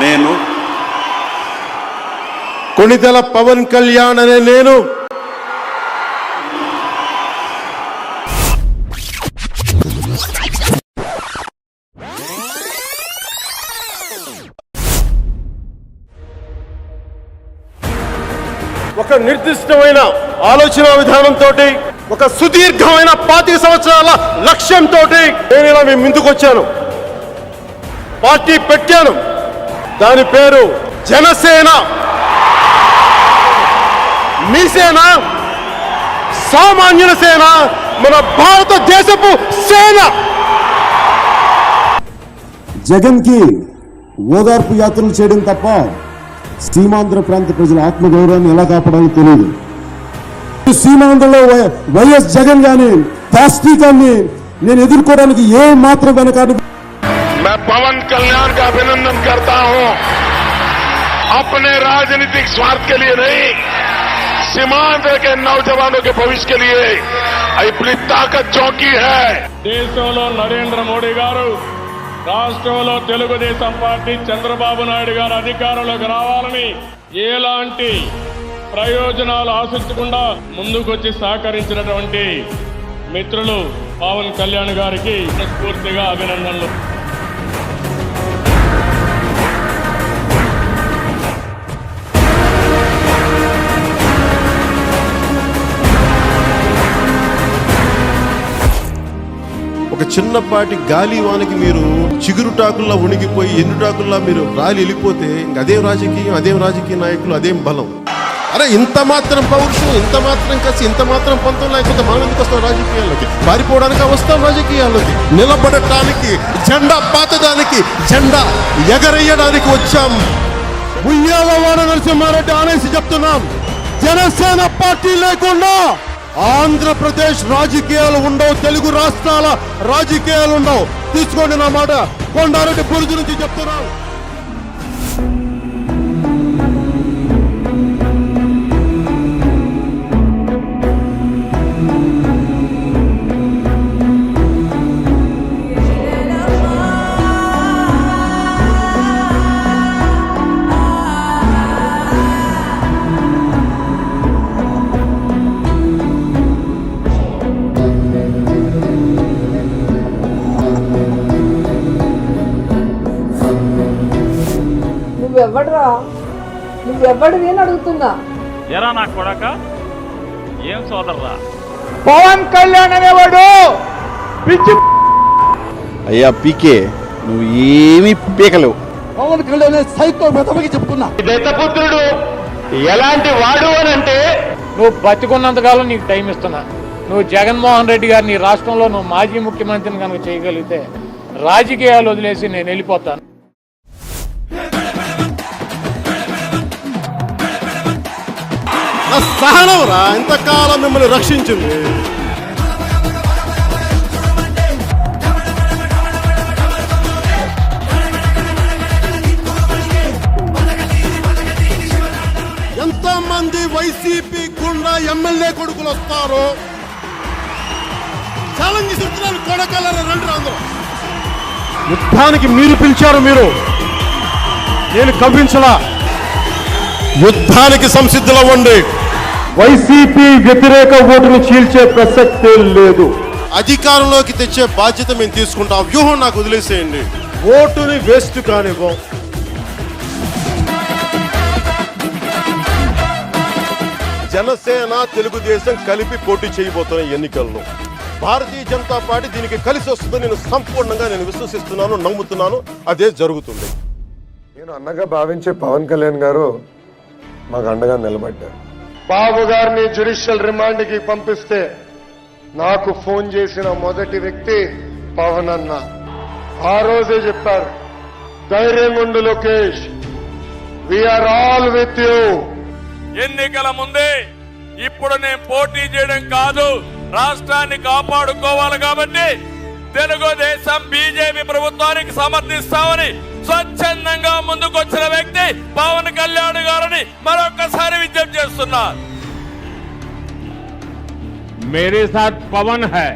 నేను కొణిదెల పవన్ కళ్యాణ్ అనే నేను. ఒక నిర్దిష్టమైన ఆలోచన విధానంతో ఒక సుదీర్ఘమైన పాతిక సంవత్సరాల లక్ష్యంతో నేను ఇలా మీ ముందుకు వచ్చాను పార్టీ పెట్టాను. దాని పేరు జనసేన. మీ సేన సామాన్యుల సేన మన భారతదేశపు సేన. జగన్కి ఓదార్పు యాత్రలు చేయడం తప్ప సీమాంధ్ర ప్రాంత ప్రజల ఆత్మగౌరవాన్ని ఎలా కాపాడాలో తెలియదు సీమాంధ్రలో వై- వైఎస్ జగన్ గాని దాష్టీకాన్ని నేను ఎదుర్కోవడానికి ఏ మాత్రం వెనకాడు मैं पवन कल्याण का अभिनंदन करता हूं अपने राजनीतिक स्वार्थ के लिए नहीं सीमांध्र के नौजवानों के भविष्य के लिए अपनी ताकत चौकी है దేశంలో నరేంద్ర మోడీ గారు రాష్ట్రంలో తెలుగుదేశం పార్టీ చంద్రబాబు నాయుడు గారు అధికారంలోకి రావాలని ఎలాంటి ప్రయోజనాలు ఆశించకుండా ముందుకొచ్చి సహకరించినటువంటి మిత్రులు పవన్ కళ్యాణ్ గారికి స్ఫూర్తిగా అభినందనలు చిన్నపాటి గాలి వానికి మీరు చిగురుటాకుల్లా ఉణిగిపోయి ఎన్నుటాకుల్లా మీరు రాలి వెళ్ళిపోతే అదే రాజకీయం అదే రాజకీయ నాయకులు అదేం బలం. అరే ఇంత మాత్రం పౌరుషం ఇంత మాత్రం కసి ఇంత మాత్రం పంతం లేకపోతే మనం ఎందుకు వస్తాం రాజకీయాల్లోకి? పారిపోవడానికి వస్తాం రాజకీయాల్లోకి? నిలబడటానికి జెండా పాతడానికి జెండా ఎగరేయడానికి వచ్చాం. ఉయ్యాల వాడ నరసింహారెడ్డి అనేసి చెప్తున్నాం. జనసేన పార్టీ లేకుండా ఆంధ్రప్రదేశ్ రాజకీయాలు ఉండవు తెలుగు రాష్ట్రాల రాజకీయాలు ఉండవు. తీసుకోండి నా మాట. కొండారెడ్డి బురుజు నుంచి చెప్తున్నాను. నువ్వెవ్వడరా నువ్వెవ్వడివి అని అడుగుతున్నా. ఎరా నా కొడక? ఏం సోదర్రా? పవన్ కళ్యాణ్ అనేవాడు. పిచ్చి అయ్యా పీకే నువ్వు ఏమీ పీకలేవు. పవన్ కళ్యాణ్ సైకో మెతమకి చెప్తున్నా దత్తపుత్రుడు ఎలాంటి వాడు అని అంటే నువ్వు బతికున్నంతకాలం నీకు టైం ఇస్తున్నా. నువ్వు జగన్మోహన్ రెడ్డి గారు నీ రాష్ట్రంలో నువ్వు మాజీ ముఖ్యమంత్రిని కనుక చేయగలిగితే రాజకీయాలు వదిలేసి నేను వెళ్ళిపోతాను. నా సహనం రా ఇంతకాలం మిమ్మల్ని రక్షించింది. ఎంతమంది వైసీపీ గుండా ఎమ్మెల్యే కొడుకులు వస్తారో. ఛాలెంజ్ ఇస్తున్నారు కొడకల రండి అందరూ. యుద్ధానికి మీరు పిలిచారు మీరు. నేను కవ్వించలా. యుద్ధానికి సంసిద్ధులవ్వండి. వైసీపీ వ్యతిరేక ఓటును చీల్చే ప్రసక్తే లేదు. అధికారంలోకి తెచ్చే బాధ్యత మేము తీసుకుంటాం. వ్యూహం నాకు వదిలేసేయండి. ఓటుని వేస్ట్ కానివ్వం. జనసేన తెలుగుదేశం కలిపి పోటీ చేయబోతున్న ఎన్నికల్లో భారతీయ జనతా పార్టీ దీనికి కలిసి వస్తుందని నేను సంపూర్ణంగా నేను విశ్వసిస్తున్నాను నమ్ముతున్నాను. అదే జరుగుతుంది. నేను అన్నగా భావించే పవన్ కళ్యాణ్ గారు మాకు అండగా నిలబడ్డారు. బాబు గారిని జ్యుడిషియల్ రిమాండ్కి పంపిస్తే నాకు ఫోన్ చేసిన మొదటి వ్యక్తి పవన్ అన్న. ఆ రోజే చెప్పారు ధైర్యం ఉండు Lokesh. We're all with you ఎన్నికల ముందే ఇప్పుడు నేను పోటీ చేయడం కాదు రాష్ట్రాన్ని కాపాడుకోవాలి కాబట్టి తెలుగుదేశం బీజేపీ ప్రభుత్వానికి సమర్థిస్తామని స్వచ్ఛందంగా ముందుకొచ్చిన వ్యక్తి పవన్ కళ్యాణ్ గారిని మరొకసారి విజ్ఞప్తి చేస్తున్నా मेरे साथ पवन है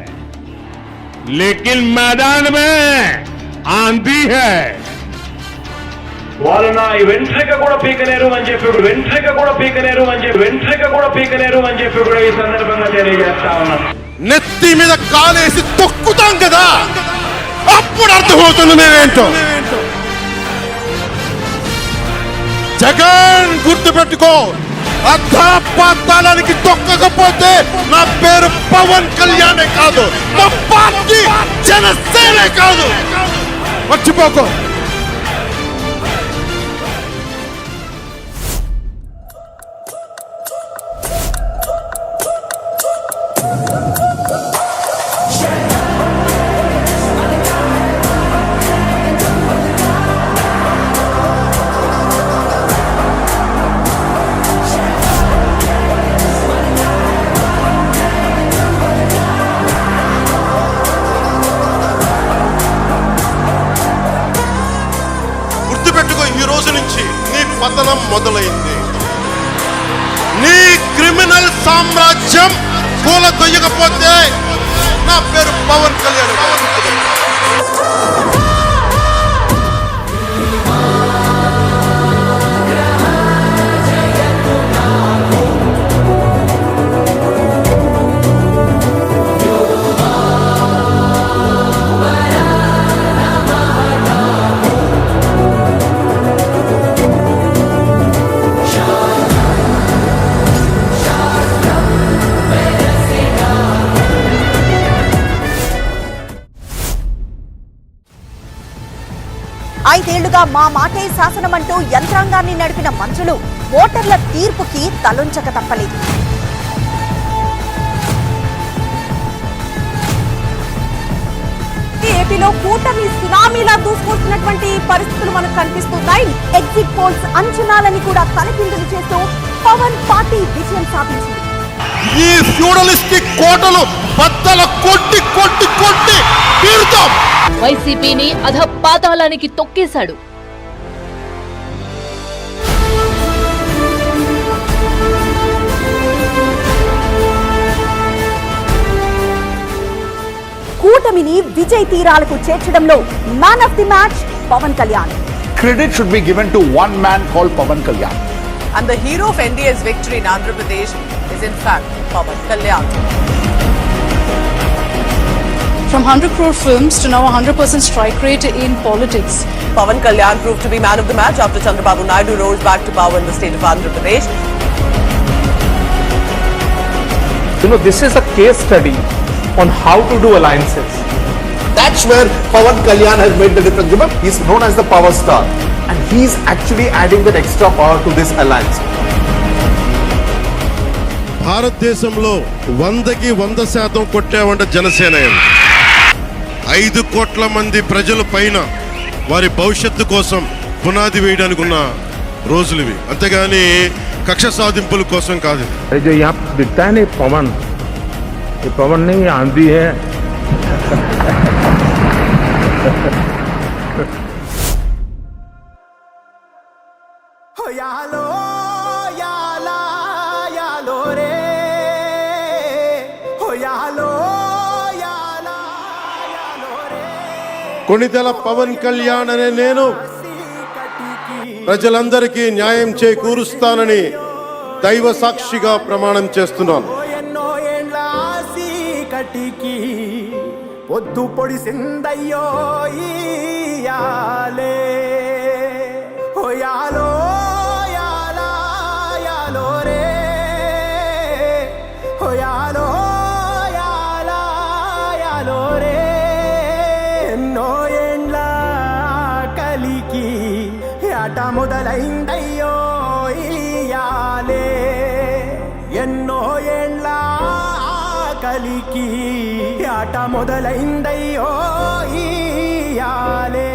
लेकिन मैदान में आंधी है వాళ్ళు నా వెంట్రిక కూడా పీకలేరు అని చెప్పి కూడా వెంట్రిక కూడా పీకలేరు అని చెప్పి వెంట్రిక కూడా పీకలేరు అని చెప్పి కూడా ఈ సందర్భంగా తెలియజేస్తా ఉన్నాను నెత్తి మీద కాలేసి తొక్కుతాం కదా అప్పుడు అర్థమవుతుంది మేమేంటో జగన్ గుర్తుపెట్టుకో. అర్ధపాతాళానికి తొక్కకపోతే నా పేరు పవన్ కళ్యాణే కాదు. మా పార్టీ జనసేనే కాదు. మర్చిపోకో. నీ క్రిమినల్ సామ్రాజ్యం పూల దొయ్యకపోతే నా పేరు పవన్ కళ్యాణ్. ఐదేళ్ళుగా మా మాటే శాసనమంటూ యంత్రాంగాన్ని నడిపిన మంత్రులు ఓటర్ల తీర్పుకి తలొంచక తప్పలేదు. ఏపీలో కూటమి సునామీలా దూసుకొస్తున్నటువంటి పరిస్థితులు మనకు కనిపిస్తున్నాయి. ఎగ్జిట్ పోల్స్ అంచనాలని కూడా తలకిందులు చేస్తూ పవన్ పార్టీ విజయం సాధించింది. ఈ ఫ్యూడలిస్టిక్ కోటలు బద్దల కొట్టి కొట్టి కొట్టి తీరుతాం. వైసీపీని అధపాతాళానికి తొక్కేశాడు కూటమిని విజయ్ తీరాలకు చేర్చడంలో man of the match Pawan Kalyan should be given to one man called Pavan Kalyan. And the hero of NDA's victory in Andhra Pradesh is in fact Pawan Kalyan. From 100 crore films to now 100% strike rate in politics. Pawan Kalyan proved to be man of the match after Chandrababu Naidu rose back to power in the state of Andhra Pradesh. You know, this is a case study on how to do alliances. That's where Pavan Kalyan has made the difference. Remember, he's known as the power star. And he's actually adding that extra power to this alliance. భారతదేశంలో వందకి వంద శాతం కొట్టామంటే జనసేన ఐదు కోట్ల మంది ప్రజల పైన వారి భవిష్యత్తు కోసం పునాది వేయడానికి ఉన్న రోజులు ఇవి అంతేగాని కక్ష సాధింపుల కోసం కాదు ఇది. जो यहाँ दिखता है ना ये पवन ये पवन नहीं ये आंधी है కొణిదెల పవన్ కళ్యాణ్ అనే నేను ప్రజలందరికీ న్యాయం చేకూరుస్తానని దైవ సాక్షిగా ప్రమాణం చేస్తున్నాను. ఎన్నో ఏండ్ల కటికి పొద్దు పొడిసిందయ్యో మొదలైందయ్యో ఇయాలే ఎన్నో ఏండ్ల కలికి ఆట మొదలైందయ్యో ఇయాలే